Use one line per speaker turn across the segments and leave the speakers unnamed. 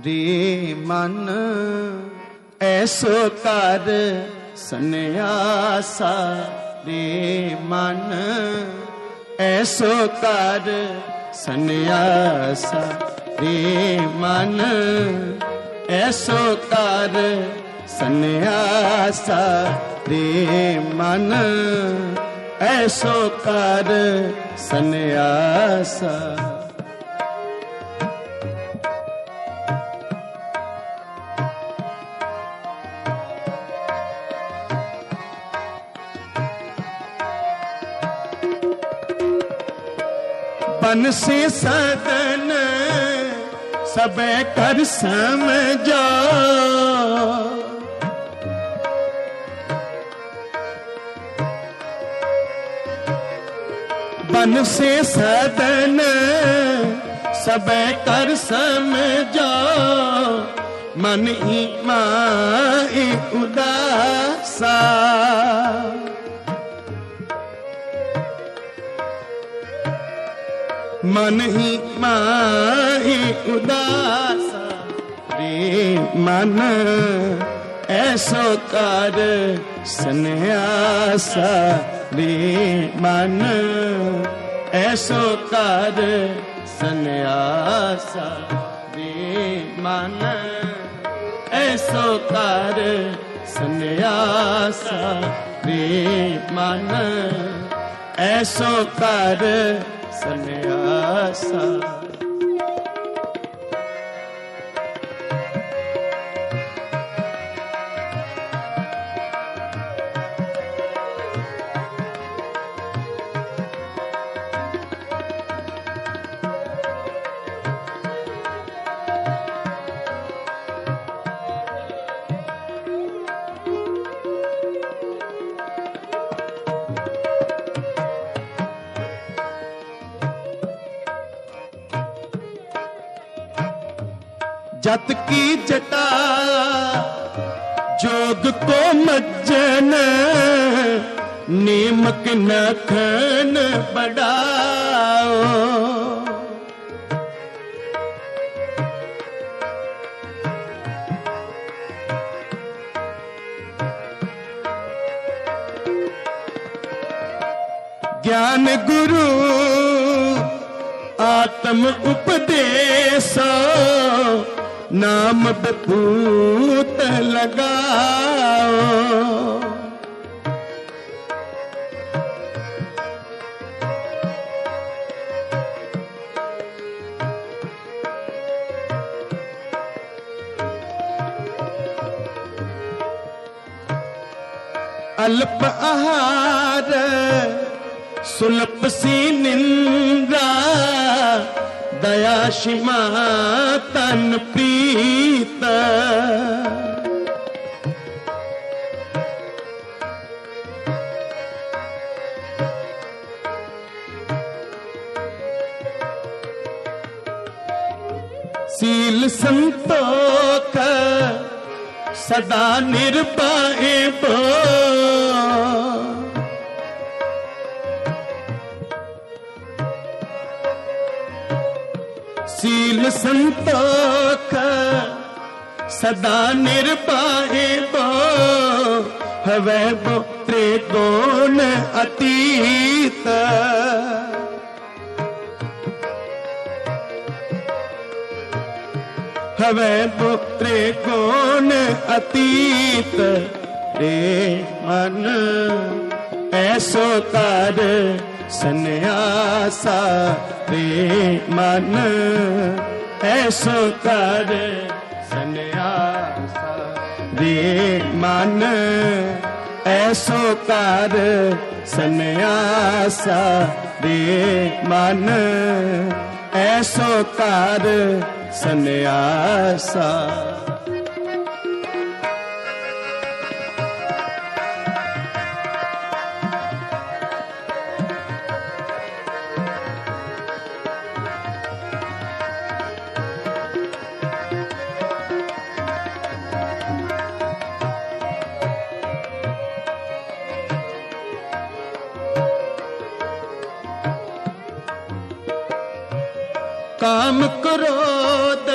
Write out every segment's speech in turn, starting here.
ਰੇ ਮਨ। ਐਸੋ ਕਰ ਸੰਨਿਆਸਾ ਰੇ ਮਨ। ਐਸੋ ਕਰ ਸੰਨਿਆਸਾ ਰੇ ਮਨ। ਐਸੋ ਕਰ ਸੰਨਿਆਸਾ ਰੇ ਮਨ। ਐਸੋ ਕਰ ਸੰਨਿਆਸਾ बन से सदन सब कर समझो। बन से सदन सबे कर समझो। मन ही माए उदासा। ਮਨ ਹੀ ਮਾਹੀ ਉਦਾਸਾ ਰੇ ਮਨ, ਐਸੋ ਕਰ ਸੰਿਆਸਾ ਰੇ ਮਨ, ਐਸੋ ਕਰ ਸੰਿਆਸਾ ਰੇ ਮਨ, ਐਸੋ ਕਰ ਸੰਿਆਸਾ ਰੇ ਮਨ, ਐਸੋ ਕਰ ਸੰਨਿਆਸਾ। जत की जटा जोग को मज्जन नीमक नखन बढ़ाओ ज्ञान गुरु आत्म उपदेशो नाम बपूत लगाओ। अल्प आहार सुलभ सी निंदा ਦਇਆ ਸ਼ਿਮਾ ਤਨ ਪ੍ਰੀਤ। ਸੀਲ ਸੰਤੋਖ ਸਦਾ ਨਿਰਭਾਏ ਬੋ। सील संतोख सदा निर्पाहे बो हवे बो त्रिगुण अतीत हवे बो त्रिगुण अतीत रे मन ऐसो कर ਸੰਨਿਆਸਾ ਤੇ ਮਨ। ਐਸੋ ਕਰ ਸੰਨਿਆਸਾ ਦੇ ਮਨ। ਐਸੋ ਕਰ ਸੰਨਿਆਸਾ ਦੇ ਮਨ। ਐਸੋ ਕਰ ਸੰਨਿਆਸਾ। ਕਾਮ ਕ੍ਰੋਧ,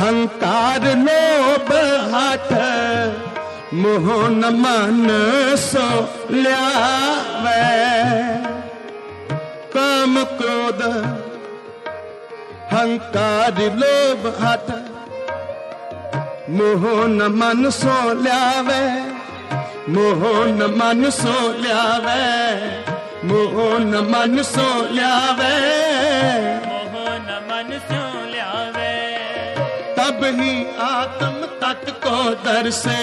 ਹੰਕਾਰ ਲੋਭ ਹਠ, ਮੋਹ ਨ ਮਨ ਸੋ ਲਿਆਵੇ। ਕਾਮ ਕ੍ਰੋਧ, ਹੰਕਾਰ ਲੋਭ ਹਠ, ਮੋਹ ਨ ਮਨ ਸੋ ਲਿਆਵੇ। ਮੋਹ ਨ ਮਨ ਸੋ ਲਿਆਵੇ। मोहन मन सो ल्यावे।
मोहन मन सो लियावे।
तब ही आत्म तत् को दर्शे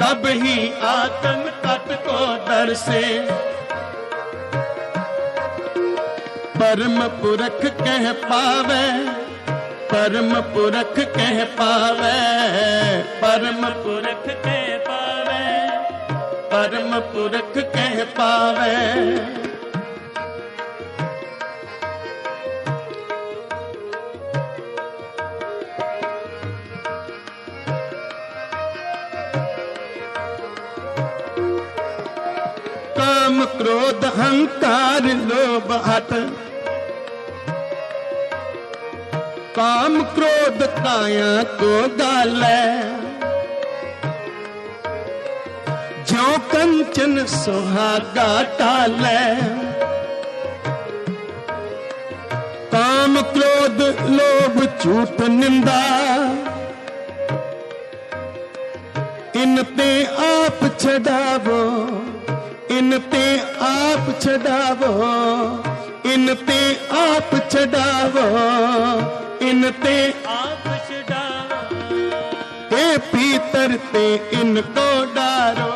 तब ही आत्म तत् को दर्शे परम पुरख कह पावे परम पुरख कह पावे परम पुरख
कह पावे।
ਪਰਮ ਪੁਰਖ ਕਹਿ ਪਾਵੇ। ਕਾਮ ਕ੍ਰੋਧ ਹੰਕਾਰ ਲੋਭ ਹਟ ਕਾਮ ਕ੍ਰੋਧ ਤਾਇਆ ਕੋ ਗਾਲੈ जो कंचन सुहागा टाल। काम क्रोध, लोभ, झूठ, निंदा। इनते आप छडावो इनते आप छडावो इनते आप छडावो इनते
आप छडावो
ए पीतर पे इनको डारो।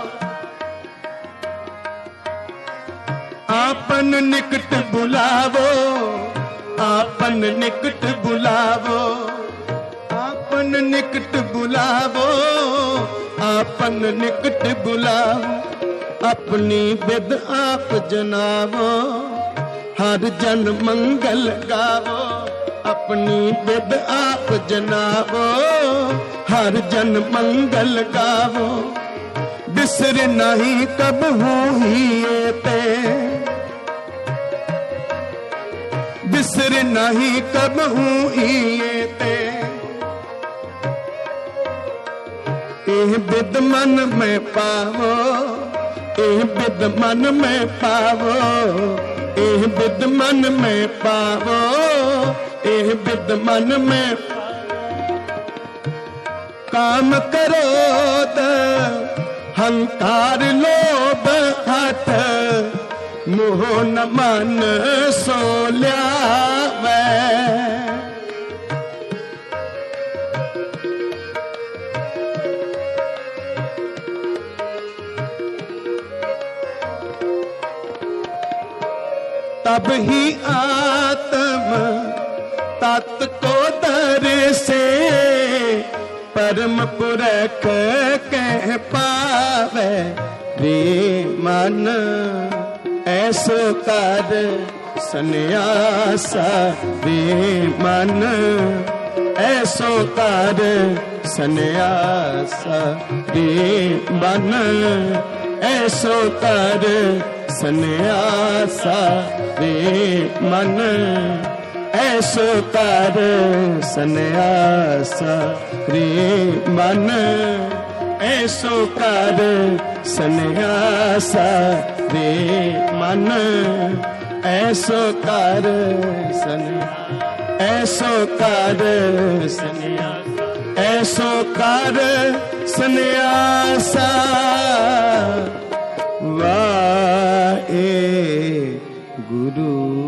आपन निकट बुलावो, आपन निकट बुलावो, आपन निकट बुलावो, आपन निकट बुलावो, अपनी विद आप जनावो, हर जन मंगल गावो, अपनी विद आप जनावो, हर जन मंगल गावो, बिसर नहीं कब ही ते बिसर नहीं कब ही एह बिद मन में पावो एह बिद मन में पावो एह बिद मन में पावो एह बिद मन में काम करो हंकार लोभ हठ मोह न मन सो ल्यावे तब ही आत्म तत् को दर से परम पुरख कह पावे रे मन। ਸੋ ਕਰ ਸੰਿਆਸਾ ਵੇ ਮਨ। ਐਸੋ ਕਰ ਸੰਿਆਸਾ ਵੇ ਮਨ। ਐਸੋ ਕਰ ਸੰਿਆਸਾ ਵੇ ਮਨ। ਐਸੋ ਕਰ ਸੰਿਆਸਾ ਰੇ ਮਨ। ऐसो कर सन्यासा रे मन। ऐसो कर सन्यासा। ऐसो कर सन्यासा। ऐसो कर सन्यासा। वाहे गुरु।